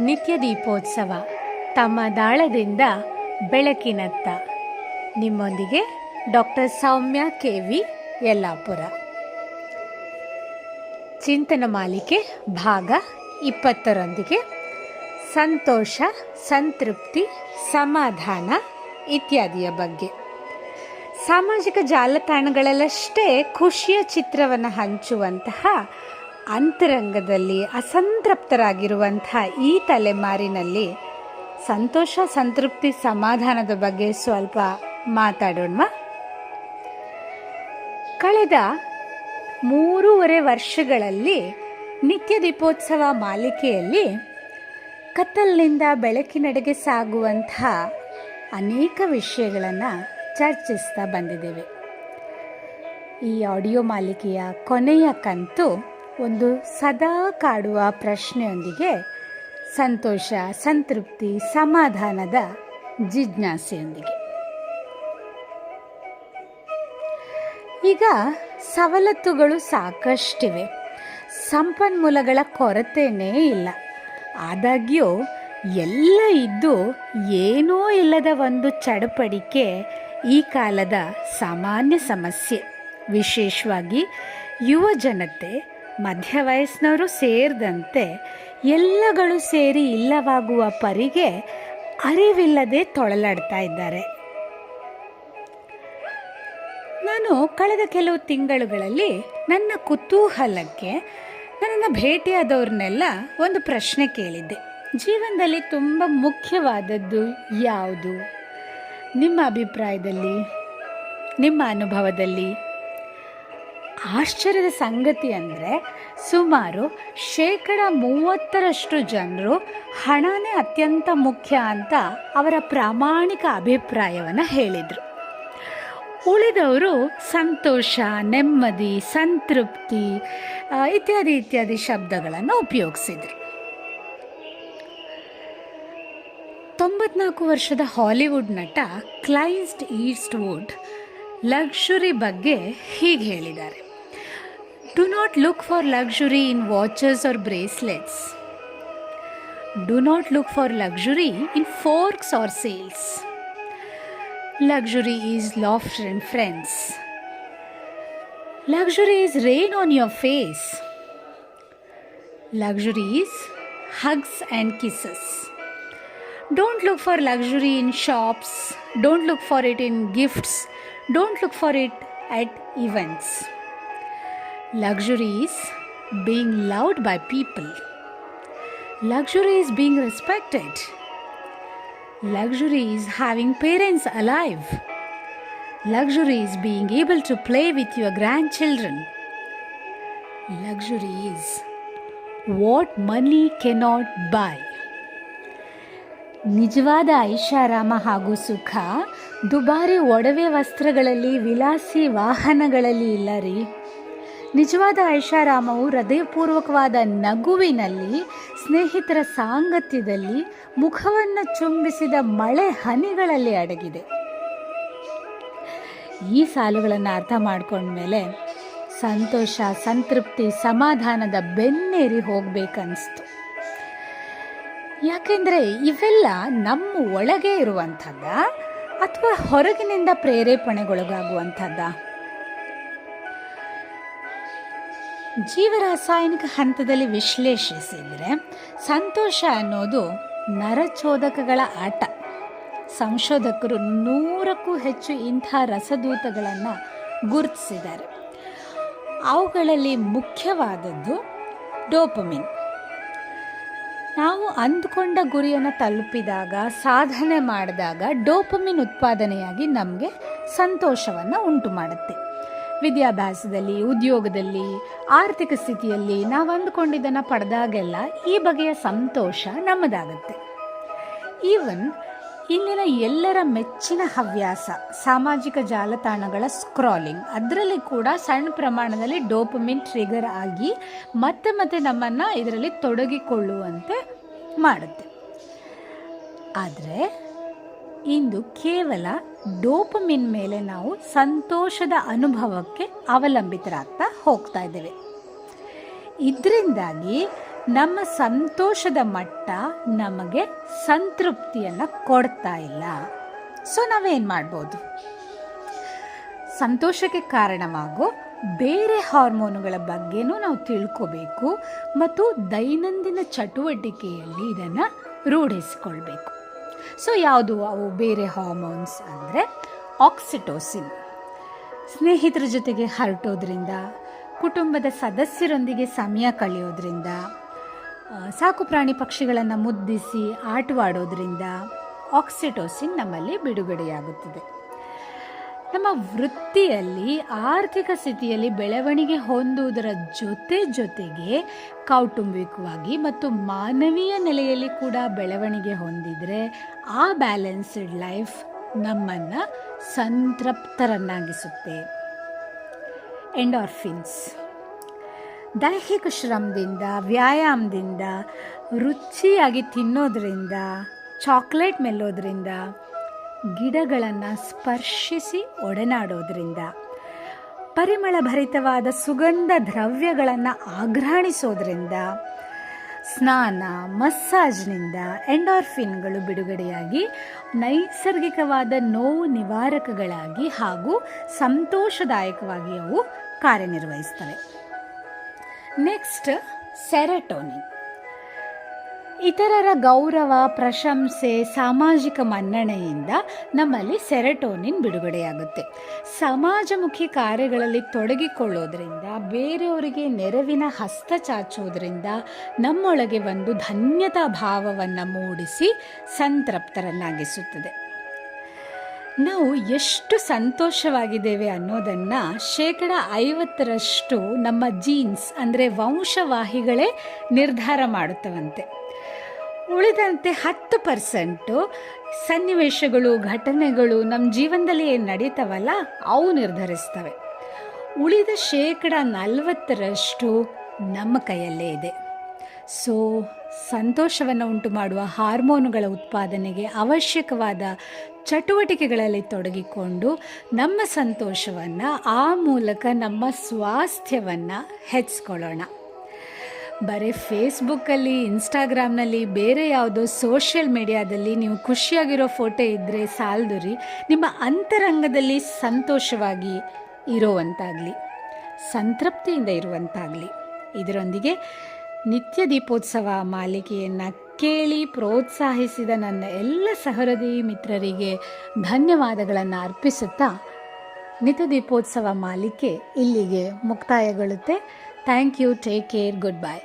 ನಿತ್ಯ ದೀಪೋತ್ಸವ, ತಮ್ಮ ದಾಳದಿಂದ ಬೆಳಕಿನತ್ತ. ನಿಮ್ಮೊಂದಿಗೆ doctor Soumya K. V. Yellapura. ಚಿಂತನ ಮಾಲಿಕೆ ಭಾಗ ಇಪ್ಪತ್ತರೊಂದಿಗೆ. ಸಂತೋಷ, ಸಂತೃಪ್ತಿ, ಸಮಾಧಾನ ಇತ್ಯಾದಿಯ ಬಗ್ಗೆ. ಸಾಮಾಜಿಕ ಜಾಲತಾಣಗಳಲ್ಲಷ್ಟೇ ಖುಷಿಯ ಚಿತ್ರವನ್ನು ಹಂಚುವಂತಹ ಅಂತರಂಗದಲ್ಲಿ ಅಸಂತೃಪ್ತರಾಗಿರುವಂಥ ಈ ತಲೆಮಾರಿನಲ್ಲಿ ಸಂತೋಷ, ಸಂತೃಪ್ತಿ, ಸಮಾಧಾನದ ಬಗ್ಗೆ ಸ್ವಲ್ಪ ಮಾತಾಡೋಣ ಕಳೆದ ಮೂರೂವರೆ ವರ್ಷಗಳಲ್ಲಿ ನಿತ್ಯ ದೀಪೋತ್ಸವ ಮಾಲಿಕೆಯಲ್ಲಿ ಕತ್ತಲಿನಿಂದ ಬೆಳಕಿನಡೆಗೆ ಸಾಗುವಂಥ ಅನೇಕ ವಿಷಯಗಳನ್ನು ಚರ್ಚಿಸ್ತಾ ಬಂದಿದ್ದೇವೆ. ಈ ಆಡಿಯೋ ಮಾಲಿಕೆಯ ಕೊನೆಯ ಕಂತು ಒಂದು ಸದಾ ಕಾಡುವ ಪ್ರಶ್ನೆಯೊಂದಿಗೆ ಸಂತೋಷ, ಸಂತೃಪ್ತಿ, ಸಮಾಧಾನದ ಜಿಜ್ಞಾಸೆಯೊಂದಿಗೆ. ಈಗ ಸವಲತ್ತುಗಳು ಸಾಕಷ್ಟಿವೆ. ಸಂಪನ್ಮೂಲಗಳ ಕೊರತೆಯೇ ಇಲ್ಲ. ಆದಾಗ್ಯೂ ಎಲ್ಲ ಇದ್ದು ಏನೂ ಇಲ್ಲದ ಒಂದು ಚಡಪಡಿಕೆ ಈ ಕಾಲದ ಸಾಮಾನ್ಯ ಸಮಸ್ಯೆ. ವಿಶೇಷವಾಗಿ ಯುವ ಜನತೆ ಮಧ್ಯ ವಯಸ್ಸಿನವರು ಸೇರಿದಂತೆ ಎಲ್ಲಗಳು ಸೇರಿ ಇಲ್ಲವಾಗುವ ಪರಿಗೆ ಅರಿವಿಲ್ಲದೆ ತೊಳಲಾಡ್ತಾ ಇದ್ದಾರೆ. ನಾನು ಕಳೆದ ಕೆಲವು ತಿಂಗಳುಗಳಲ್ಲಿ ನನ್ನ ಕುತೂಹಲಕ್ಕೆ, ನನ್ನನ್ನು ಭೇಟಿಯಾದವ್ರನ್ನೆಲ್ಲ ಒಂದು ಪ್ರಶ್ನೆ ಕೇಳಿದ್ದೆ. ಜೀವನದಲ್ಲಿ ತುಂಬ ಮುಖ್ಯವಾದದ್ದು ಯಾವುದು? ನಿಮ್ಮ ಅಭಿಪ್ರಾಯದಲ್ಲಿ, ನಿಮ್ಮ ಅನುಭವದಲ್ಲಿ? ಆಶ್ಚರ್ಯದ ಸಂಗತಿ ಅಂದರೆ ಸುಮಾರು ಶೇಕಡ ಮೂವತ್ತರಷ್ಟು ಜನರು ಹಣನೇ ಅತ್ಯಂತ ಮುಖ್ಯ ಅಂತ ಅವರ ಪ್ರಾಮಾಣಿಕ ಅಭಿಪ್ರಾಯವನ್ನು ಹೇಳಿದರು. ಉಳಿದವರು ಸಂತೋಷ, ನೆಮ್ಮದಿ, ಸಂತೃಪ್ತಿ ಇತ್ಯಾದಿ ಇತ್ಯಾದಿ ಶಬ್ದಗಳನ್ನು ಉಪಯೋಗಿಸಿದರು. ತೊಂಬತ್ನಾಲ್ಕು ವರ್ಷದ ಹಾಲಿವುಡ್ ನಟ ಕ್ಲೈಸ್ಟ್ ಈಸ್ಟ್ವುಡ್ ಲಕ್ಷುರಿ ಬಗ್ಗೆ ಹೀಗೆ ಹೇಳಿದ್ದಾರೆ. Do not look for luxury in watches or bracelets. Do not look for luxury in forks or sails. Luxury is laughter and friends. Luxury is rain on your face. Luxury is hugs and kisses. Don't look for luxury in shops. Don't look for it in gifts. Don't look for it at events. Luxury is being loved by people. Luxury is being respected. Luxury is having parents alive. Luxury is being able to play with your grandchildren. Luxury is what money cannot buy. ನಿಜವಾದ ಐಷಾರಾಮ ಹಾಗೂ ಸುಖ ದುಬಾರಿ ಒಡವೆ ವಸ್ತ್ರಗಳಲ್ಲಿ ವಿಲಾಸಿ ವಾಹನಗಳಲ್ಲಿ ಇಲ್ಲ ರೀ ನಿಜವಾದ ಐಷಾರಾಮವು ಹೃದಯಪೂರ್ವಕವಾದ ನಗುವಿನಲ್ಲಿ, ಸ್ನೇಹಿತರ ಸಾಂಗತ್ಯದಲ್ಲಿ, ಮುಖವನ್ನು ಚುಂಬಿಸಿದ ಮಳೆ ಹನಿಗಳಲ್ಲಿ ಅಡಗಿದೆ. ಈ ಸಾಲುಗಳನ್ನು ಅರ್ಥ ಮಾಡ್ಕೊಂಡ್ಮೇಲೆ ಸಂತೋಷ, ಸಂತೃಪ್ತಿ, ಸಮಾಧಾನದ ಬೆನ್ನೇರಿ ಹೋಗ್ಬೇಕನ್ನಿಸ್ತು ಯಾಕೆಂದರೆ ಇವೆಲ್ಲ ನಮ್ಮ ಒಳಗೆ ಇರುವಂಥದ್ದ? ಅಥವಾ ಹೊರಗಿನಿಂದ ಪ್ರೇರೇಪಣೆಗೊಳಗಾಗುವಂಥದ್ದ? ಜೀವರಾಸಾಯನಿಕ ಹಂತದಲ್ಲಿ ವಿಶ್ಲೇಷಿಸಿದರೆ ಸಂತೋಷ ಅನ್ನೋದು ನರಚೋದಕಗಳ ಆಟ. ಸಂಶೋಧಕರು ನೂರಕ್ಕೂ ಹೆಚ್ಚು ಇಂಥ ರಸದೂತಗಳನ್ನು ಗುರುತಿಸಿದ್ದಾರೆ. ಅವುಗಳಲ್ಲಿ ಮುಖ್ಯವಾದದ್ದು ಡೋಪಮಿನ್. ನಾವು ಅಂದುಕೊಂಡ ಗುರಿಯನ್ನು ತಲುಪಿದಾಗ, ಸಾಧನೆ ಮಾಡಿದಾಗ ಡೋಪಮಿನ್ ಉತ್ಪಾದನೆಯಾಗಿ ನಮಗೆ ಸಂತೋಷವನ್ನು ಉಂಟು ಮಾಡುತ್ತೆ ವಿದ್ಯಾಭ್ಯಾಸದಲ್ಲಿ, ಉದ್ಯೋಗದಲ್ಲಿ, ಆರ್ಥಿಕ ಸ್ಥಿತಿಯಲ್ಲಿ ನಾವು ಅಂದುಕೊಂಡಿದ್ದನ್ನು ಪಡೆದಾಗೆಲ್ಲ ಈ ಬಗೆಯ ಸಂತೋಷ ನಮ್ಮದಾಗುತ್ತೆ. ಈವನ್ ಇಲ್ಲಿನ ಎಲ್ಲರ ಮೆಚ್ಚಿನ ಹವ್ಯಾಸ, ಸಾಮಾಜಿಕ ಜಾಲತಾಣಗಳ ಸ್ಕ್ರಾಲಿಂಗ್ ಅದರಲ್ಲಿ ಕೂಡ ಸಣ್ಣ ಪ್ರಮಾಣದಲ್ಲಿ ಡೋಪಮಿನ್ ಟ್ರಿಗರ್ ಆಗಿ ಮತ್ತೆ ಮತ್ತೆ ನಮ್ಮನ್ನು ಇದರಲ್ಲಿ ತೊಡಗಿಕೊಳ್ಳುವಂತೆ ಮಾಡುತ್ತೆ. ಆದರೆ ಇಂದು ಕೇವಲ ಡೋಪಮಿನ್ ಮೇಲೆ ನಾವು ಸಂತೋಷದ ಅನುಭವಕ್ಕೆ ಅವಲಂಬಿತರಾಗ್ತಾ ಹೋಗ್ತಾ ಇದ್ದೇವೆ. ಇದರಿಂದಾಗಿ ನಮ್ಮ ಸಂತೋಷದ ಮಟ್ಟ ನಮಗೆ ಸಂತೃಪ್ತಿಯನ್ನು ಕೊಡ್ತಾ ಇಲ್ಲ. ಸೊ ನಾವೇನು ಮಾಡ್ಬೋದು? ಸಂತೋಷಕ್ಕೆ ಕಾರಣವಾಗೋ ಬೇರೆ ಹಾರ್ಮೋನುಗಳ ಬಗ್ಗೆನೂ ನಾವು ತಿಳ್ಕೋಬೇಕು ಮತ್ತು ದೈನಂದಿನ ಚಟುವಟಿಕೆಯಲ್ಲಿ ಇದನ್ನು ರೂಢಿಸಿಕೊಳ್ಬೇಕು. ಸೊ ಯಾವುದು? ಅವು ಬೇರೆ ಹಾರ್ಮೋನ್ಸ್ ಅಂದರೆ ಆಕ್ಸಿಟೋಸಿನ್ ಸ್ನೇಹಿತರ ಜೊತೆಗೆ ಹರಟೋದ್ರಿಂದ, ಕುಟುಂಬದ ಸದಸ್ಯರೊಂದಿಗೆ ಸಮಯ ಕಳೆಯೋದ್ರಿಂದ ಸಾಕು ಪ್ರಾಣಿ ಪಕ್ಷಿಗಳನ್ನು ಮುದ್ದಿಸಿ ಆಟವಾಡೋದ್ರಿಂದ ಆಕ್ಸಿಟೋಸಿನ್ ನಮ್ಮಲ್ಲಿ ಬಿಡುಗಡೆಯಾಗುತ್ತದೆ. ನಮ್ಮ ವೃತ್ತಿಯಲ್ಲಿ, ಆರ್ಥಿಕ ಸ್ಥಿತಿಯಲ್ಲಿ ಬೆಳವಣಿಗೆ ಹೊಂದುವುದರ ಜೊತೆ ಜೊತೆಗೆ ಕೌಟುಂಬಿಕವಾಗಿ ಮತ್ತು ಮಾನವೀಯ ನೆಲೆಯಲ್ಲಿ ಕೂಡ ಬೆಳವಣಿಗೆ ಹೊಂದಿದರೆ ಆ ಬ್ಯಾಲೆನ್ಸ್ಡ್ ಲೈಫ್ ನಮ್ಮನ್ನು ಸಂತೃಪ್ತರನ್ನಾಗಿಸುತ್ತೆ. ಎಂಡಾರ್ಫಿನ್ಸ್ ದೈಹಿಕ ಶ್ರಮದಿಂದ, ವ್ಯಾಯಾಮದಿಂದ, ರುಚಿಯಾಗಿ ತಿನ್ನೋದ್ರಿಂದ ಚಾಕ್ಲೇಟ್ ಮೆಲ್ಲೋದ್ರಿಂದ ಗಿಡಗಳನ್ನು ಸ್ಪರ್ಶಿಸಿ ಒಡನಾಡೋದ್ರಿಂದ ಪರಿಮಳ ಭರಿತವಾದ ಸುಗಂಧ ದ್ರವ್ಯಗಳನ್ನು ಆಘ್ರಾಣಿಸೋದ್ರಿಂದ ಸ್ನಾನ ಮಸಾಜ್ನಿಂದ ಎಂಡಾರ್ಫಿನ್ಗಳು ಬಿಡುಗಡೆಯಾಗಿ ನೈಸರ್ಗಿಕವಾದ ನೋವು ನಿವಾರಕಗಳಾಗಿ ಹಾಗೂ ಸಂತೋಷದಾಯಕವಾಗಿ ಅವು ಕಾರ್ಯನಿರ್ವಹಿಸ್ತವೆ. ನೆಕ್ಸ್ಟ್ ಸೆರೆಟೋನಿನ್ ಇತರರ ಗೌರವ, ಪ್ರಶಂಸೆ, ಸಾಮಾಜಿಕ ಮನ್ನಣೆಯಿಂದ ನಮ್ಮಲ್ಲಿ ಸೆರೆಟೋನಿನ್ ಬಿಡುಗಡೆಯಾಗುತ್ತೆ. ಸಮಾಜಮುಖಿ ಕಾರ್ಯಗಳಲ್ಲಿ ತೊಡಗಿಕೊಳ್ಳೋದ್ರಿಂದ, ಬೇರೆಯವರಿಗೆ ನೆರವಿನ ಹಸ್ತ ಚಾಚೋದ್ರಿಂದ ನಮ್ಮೊಳಗೆ ಒಂದು ಧನ್ಯತಾ ಭಾವವನ್ನು ಮೂಡಿಸಿ ಸಂತೃಪ್ತರನ್ನಾಗಿಸುತ್ತದೆ. ನಾವು ಎಷ್ಟು ಸಂತೋಷವಾಗಿದ್ದೇವೆ ಅನ್ನೋದನ್ನು ಶೇಕಡ ಐವತ್ತರಷ್ಟು ನಮ್ಮ ಜೀನ್ಸ್ ಅಂದರೆ ವಂಶವಾಹಿಗಳೇ ನಿರ್ಧಾರ ಮಾಡುತ್ತವಂತೆ. ಉಳಿದಂತೆ ಹತ್ತು ಪರ್ಸೆಂಟು ಸನ್ನಿವೇಶಗಳು, ಘಟನೆಗಳು ನಮ್ಮ ಜೀವನದಲ್ಲಿ ಏನು ನಡೀತಾವಲ್ಲ, ಅವು ನಿರ್ಧರಿಸ್ತವೆ. ಉಳಿದ ಶೇಕಡ ನಲವತ್ತರಷ್ಟು ನಮ್ಮ ಕೈಯಲ್ಲೇ ಇದೆ. ಸೊ, ಸಂತೋಷವನ್ನು ಉಂಟು ಮಾಡುವ ಹಾರ್ಮೋನುಗಳ ಉತ್ಪಾದನೆಗೆ ಅವಶ್ಯಕವಾದ ಚಟುವಟಿಕೆಗಳಲ್ಲಿ ತೊಡಗಿಕೊಂಡು ನಮ್ಮ ಸಂತೋಷವನ್ನು, ಆ ಮೂಲಕ ನಮ್ಮ ಸ್ವಾಸ್ಥ್ಯವನ್ನು ಹೆಚ್ಚಿಸ್ಕೊಳ್ಳೋಣ. ಬರೀ ಫೇಸ್ಬುಕ್ಕಲ್ಲಿ, ಇನ್ಸ್ಟಾಗ್ರಾಮ್ನಲ್ಲಿ, ಬೇರೆ ಯಾವುದೋ ಸೋಷಿಯಲ್ ಮೀಡಿಯಾದಲ್ಲಿ ನೀವು ಖುಷಿಯಾಗಿರೋ ಫೋಟೋ ಇದ್ದರೆ ಸಾಲದು ರೀ. ನಿಮ್ಮ ಅಂತರಂಗದಲ್ಲಿ ಸಂತೋಷವಾಗಿ ಇರುವಂತಾಗಲಿ, ಸಂತೃಪ್ತಿಯಿಂದ ಇರುವಂತಾಗಲಿ. ಇದರೊಂದಿಗೆ ನಿತ್ಯ ದೀಪೋತ್ಸವ ಮಾಲಿಕೆಯನ್ನು ಕೇಳಿ ಪ್ರೋತ್ಸಾಹಿಸಿದ ನನ್ನ ಎಲ್ಲ ಸಹೃದಯಿ ಮಿತ್ರರಿಗೆ ಧನ್ಯವಾದಗಳನ್ನು ಅರ್ಪಿಸುತ್ತಾ ನಿತ್ಯ ದೀಪೋತ್ಸವ ಮಾಲಿಕೆ ಇಲ್ಲಿಗೆ ಮುಕ್ತಾಯಗೊಳ್ಳುತ್ತೆ. Thank you. Take care. Goodbye.